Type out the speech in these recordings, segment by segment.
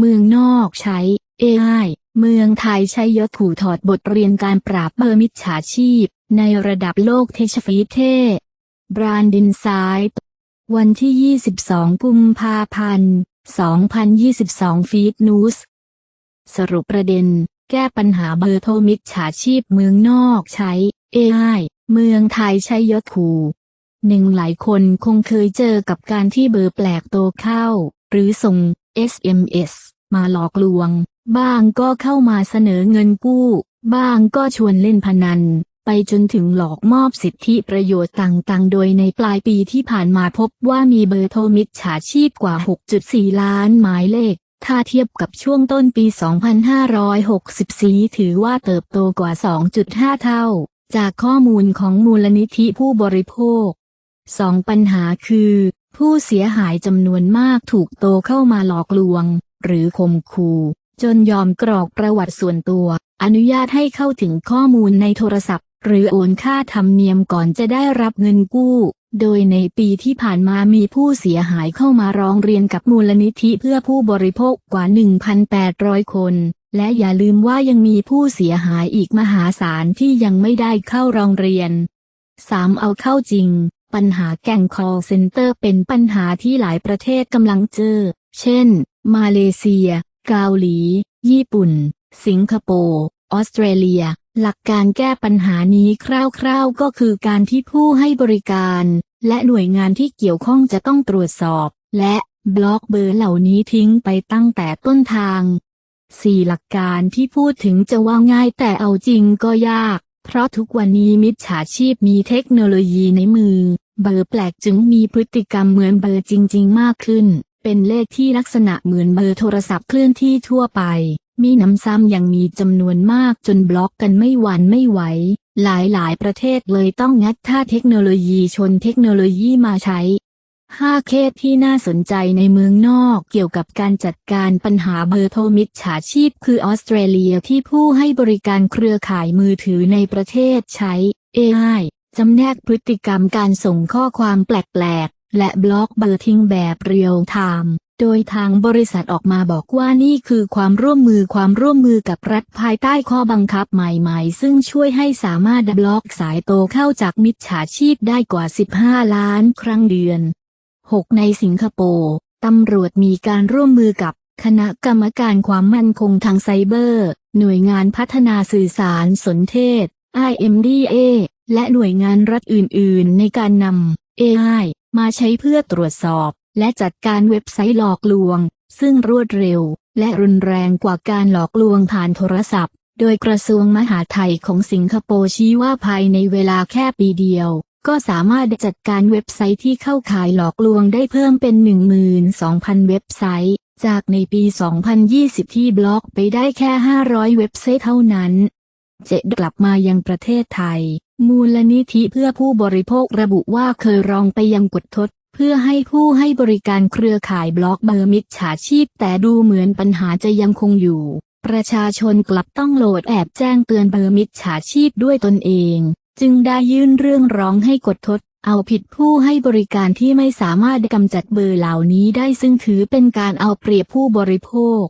เมืองนอกใช้ AI เมืองไทยใช้ยศขู่ถอดบทเรียนการปราบเบอร์มิจฉาชีพ ในระดับโลกเทชฟีเทบรานดินไซต์วันที่ 22 กุมภาพันธ์ 2022 ฟีดนูสสรุปประเด็น แก้ปัญหาเบอร์โทรมิจฉาชีพเมืองนอกใช้ AI เมืองไทยใช้ยศขู่หนึ่งหลายคนคงเคยเจอกับการที่เบอร์แปลกโตเข้า หรือส่ง SMS มาหลอกลวง บ้างก็เข้ามาเสนอเงินกู้ บ้างก็ชวนเล่นพนัน ไปจนถึงหลอกมอบสิทธิประโยชน์ต่างๆ โดยในปลายปีที่ผ่านมาพบว่ามีเบอร์โทรมิจฉาชีพกว่า 6.4 ล้านหมายเลข ถ้าเทียบกับช่วงต้นปี 2564 ถือว่าเติบโตกว่า 2.5 เท่า จากข้อมูลของมูลนิธิผู้บริโภคสองปัญหาคือ ผู้เสียหายจำนวนมากถูกโตเข้ามาหลอกลวง หรือข่มขู่จนยอมกรอกประวัติส่วนตัว อนุญาตให้เข้าถึงข้อมูลในโทรศัพท์ หรือโอนค่าธรรมเนียมก่อนจะได้รับเงินกู้ โดยในปีที่ผ่านมามีผู้เสียหายเข้ามาร้องเรียนกับมูลนิธิเพื่อผู้บริโภคกว่า 1,800 คน และอย่าลืมว่ายังมีผู้เสียหายอีกมหาศาลที่ยังไม่ได้เข้าร้องเรียน 3. เอาเข้าจริง ปัญหาแก่ง call center เป็นปัญหาที่หลายประเทศกำลังเจอ เช่น มาเลเซีย เกาหลี ญี่ปุ่น สิงคโปร์ออสเตรเลีย หลักการแก้ปัญหานี้คร่าวๆ ก็คือการที่ผู้ให้บริการ และหน่วยงานที่เกี่ยวข้องจะต้องตรวจสอบ และบล็อกเบอร์เหล่านี้ทิ้งไปตั้งแต่ต้นทาง 4. หลักการที่พูดถึงจะว่าง่ายแต่เอาจริงก็ยาก เพราะทุกวันนี้มิจฉาชีพมีเทคโนโลยีในมือ เบอร์แปลกจึงมีพฤติกรรมเหมือนเบอร์จริง ๆ มากขึ้น เป็นเลขที่ลักษณะเหมือนเบอร์โทรศัพท์เคลื่อนที่ทั่วไป มีน้ำซ้ำยังมีจำนวนมากจนบล็อกกันไม่หวันไม่ไหว หลายๆ ประเทศเลยต้องงัดท่าเทคโนโลยีชนเทคโนโลยีมาใช้ 5เคสที่น่าสนใจในเมืองนอกเกี่ยวกับการจัดการปัญหาเบอร์โทรมิจฉาชีพ คือออสเตรเลียที่ผู้ให้บริการเครือข่ายมือถือในประเทศใช้ AI จำแนกพฤติกรรมการส่งข้อความแปลกๆ และบล็อกเบอร์ทิ้งแบบเรียลไทม์โดยทางบริษัทออกมาบอกว่านี่คือความร่วมมือความร่วมมือกับรัฐภายใต้ข้อบังคับใหม่ๆ ซึ่งช่วยให้สามารถบล็อกสายโตเข้าจากมิจฉาชีพได้กว่า 15 ล้านครั้งเดือน 6 ในสิงคโปร์ตำรวจมีการร่วมมือกับคณะกรรมการความมั่นคงทางไซเบอร์ หน่วยงานพัฒนาสื่อสารสนเทศ IMDA และหน่วยงานรัฐอื่น ๆ ในการนำ AI มาใช้เพื่อตรวจสอบ และจัดการเว็บไซต์หลอกลวง ซึ่งรวดเร็ว และรุนแรงกว่าการหลอกลวงผ่านโทรศัพท์ โดยกระทรวงมหาดไทยของสิงคโปร์ชี้ว่าภายในเวลาแค่ปีเดียว ก็สามารถจัดการเว็บไซต์ที่เข้าขายหลอกลวงได้เพิ่มเป็น 12,000 เว็บไซต์ จากในปี 2020 ที่บล็อกไปได้แค่ 500 เว็บไซต์เท่านั้น เจดกลับมายังประเทศไทย มูลนิธิเพื่อผู้บริโภคระบุว่าเคยร้องไปยังกดทดเพื่อให้ผู้ให้บริการเครือข่ายบล็อกเบอร์มิจฉาชีพ แต่ดูเหมือนปัญหาจะยังคงอยู่ ประชาชนกลับต้องโหลดแอบแจ้งเตือนเบอร์มิจฉาชีพด้วยตนเอง จึงได้ยื่นเรื่องร้องให้กดทด เอาผิดผู้ให้บริการที่ไม่สามารถกำจัดเบอร์เหล่านี้ได้ซึ่งถือเป็นการเอาเปรียบผู้บริโภค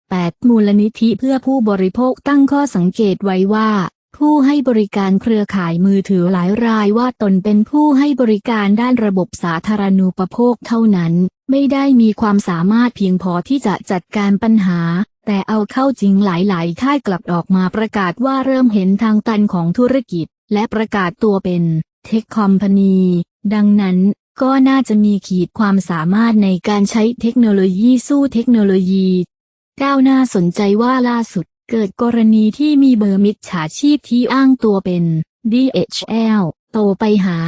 8. มูลนิธิเพื่อผู้บริโภคตั้งข้อสังเกตไว้ว่า ผู้ให้บริการเครือข่ายมือถือหลายรายว่าตนเป็นผู้ให้บริการด้านระบบสาธารณูปโภคเท่านั้น ไม่ได้มีความสามารถเพียงพอที่จะจัดการปัญหา แต่เอาเข้าจริงหลายๆค่ายกลับออกมาประกาศว่าเริ่มเห็นทางตันของธุรกิจ และประกาศตัวเป็นเทคคอมพานีดังนั้นก็น่าจะมีขีดความสามารถในการใช้เทคโนโลยีสู้เทคโนโลยี ก้าวหน้าสนใจว่าล่าสุดเกิดกรณีที่มีเบอร์มิจฉาชีพที่อ้างตัวเป็น DHL โตไปหา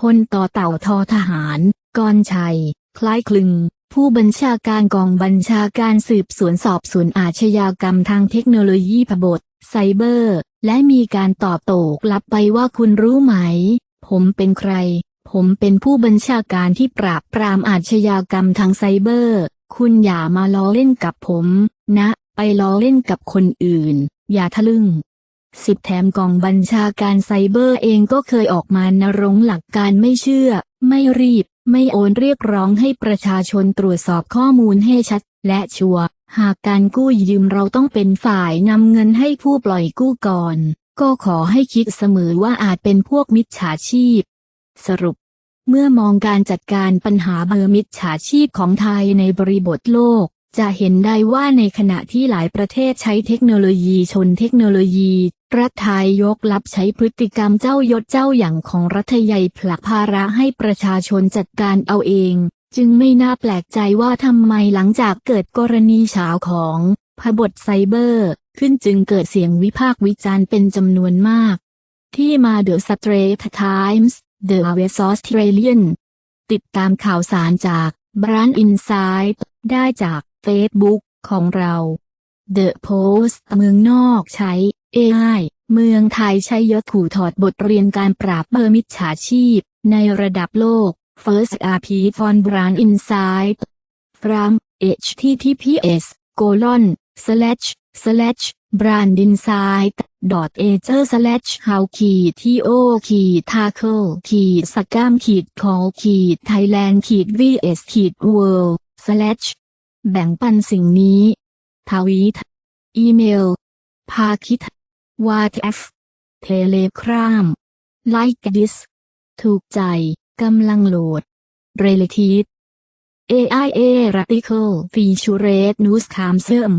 พลต่อเต่าทอทหาร กรชัย คล้ายคลึง ผู้บัญชาการกองบัญชาการสืบสวนสอบสวนอาชญากรรมทางเทคโนโลยีพบทไซเบอร์ และมีการตอบโต้กลับไปว่าคุณรู้ไหม ผมเป็นใคร ผมเป็นผู้บัญชาการที่ปราบปรามอาชญากรรมทางไซเบอร์ คุณอย่ามาล้อเล่นกับผม นะ ไปล้อเล่นกับคนอื่น อย่าทะลึ่งสิบแถมกองบัญชาการไซเบอร์เองก็เคยออกมานรงหลักการไม่เชื่อ ไม่รีบ ไม่โอนเรียกร้องให้ประชาชนตรวจสอบข้อมูลให้ชัด และชัวร์ หากการกู้ยืมเราต้องเป็นฝ่ายนำเงินให้ผู้ปล่อยกู้ก่อน ก็ขอให้คิดเสมอว่าอาจเป็นพวกมิจฉาชีพ สรุป เมื่อมองการจัดการปัญหาเบอร์มิจฉาชีพของไทยในบริบทโลก จะเห็นได้ว่าในขณะที่หลายประเทศใช้เทคโนโลยีชนเทคโนโลยีรัฐไทยยกลับใช้พฤติกรรมเจ้ายศเจ้าอย่างของรัฐใหญ่ผลักภาระให้ประชาชนจัดการเอาเอง จึงไม่น่าแปลกใจว่าทำไมหลังจากเกิดกรณีเฉาวของพบทไซเบอร์ ขึ้นจึงเกิดเสียงวิพากษ์วิจารณ์เป็นจำนวนมาก ที่มา The Straits Times The West Australian ติดตามข่าวสารจาก Brand Insight ได้จาก Facebook ของเรา The Post เมืองนอกใช้ AI เมืองไทยใช้ยอะขู่ถอดบทเรียนการปราบเบอร์มิจฉาชีพในระดับโลก First RP on Brand Insight from https colon slash slash brandinsight dot ager slash how ขีด to ขีด tackle ขีดสกามขีด call ขีด thailand ขีด vs ขีด world slash แบ่งปันสิ่งนี้ทวีตอีเมล พาคิดวาทแอฟเทเลครามไลค์ดิสถูกใจ กำลังโหลดเรลที AIA Radical Feature News c a m s e r m